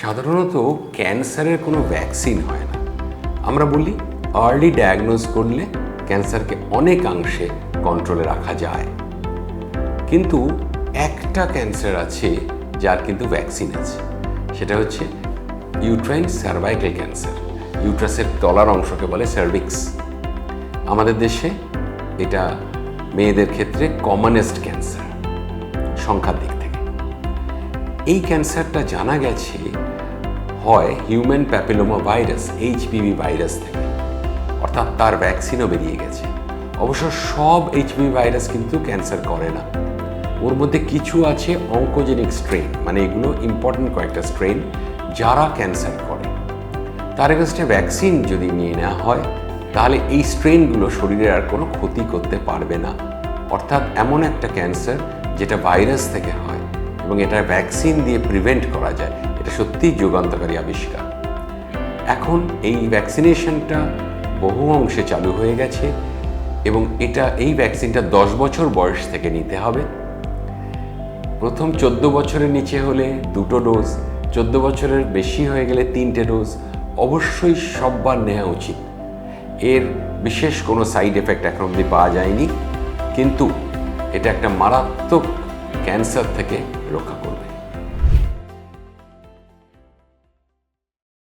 সাধারণত ক্যান্সারের কোনো ভ্যাকসিন হয় না। আমরা বলি আর্লি ডায়াগনোজ করলে ক্যান্সারকে অনেকাংশে কন্ট্রোলে রাখা যায়। কিন্তু একটা ক্যান্সার আছে যার কিন্তু ভ্যাকসিন আছে। সেটা হচ্ছে ইউট্রাইন সার্ভাইকাল ক্যান্সার ইউট্রাসের তলার অংশকে বলে সার্ভিক্স আমাদের দেশে এটা মেয়েদের ক্ষেত্রে কমনেস্ট ক্যান্সার সংখ্যার দিক এই ক্যান্সারটা জানা গেছে হয় human papilloma virus HPV virus থেকে। অর্থাৎ তার ভ্যাকসিনও বেরিয়ে গেছে। অবশ্য সব এইচপিভি ভাইরাস কিন্তু ক্যান্সার করে না। ওর মধ্যে কিছু আছে অঙ্কোজেনিক স্ট্রেন মানে এগুলো ইম্পর্টেন্ট কয়েকটা স্ট্রেন যারা ক্যান্সার করে। তার এগেনস্টে ভ্যাকসিন যদি নিয়ে নেওয়া হয়, তাহলে এই স্ট্রেনগুলো শরীরের আর কোনো ক্ষতি করতে পারবে না। অর্থাৎ এমন একটা ক্যান্সার যেটা ভাইরাস থেকে হয়। এবং এটা ভ্যাকসিন দিয়ে প্রিভেন্ট করা যায়, এটা সত্যিই যুগান্তকারী আবিষ্কার। এখন এই ভ্যাকসিনেশনটা বহু অংশে চালু হয়ে গেছে এবং এটা, এই ভ্যাকসিনটা দশ বছর বয়স থেকে নিতে হবে। প্রথম চোদ্দ বছরের নিচে হলে দুটো ডোজ চোদ্দ বছরের বেশি হয়ে গেলে তিনটে ডোজ অবশ্যই সববার নেওয়া উচিত। এর বিশেষ কোনো সাইড এফেক্ট এখন অবধি পাওয়া যায়নি। কিন্তু এটা একটা মারাত্মক ক্যান্সার থেকে রক্ষা করবে।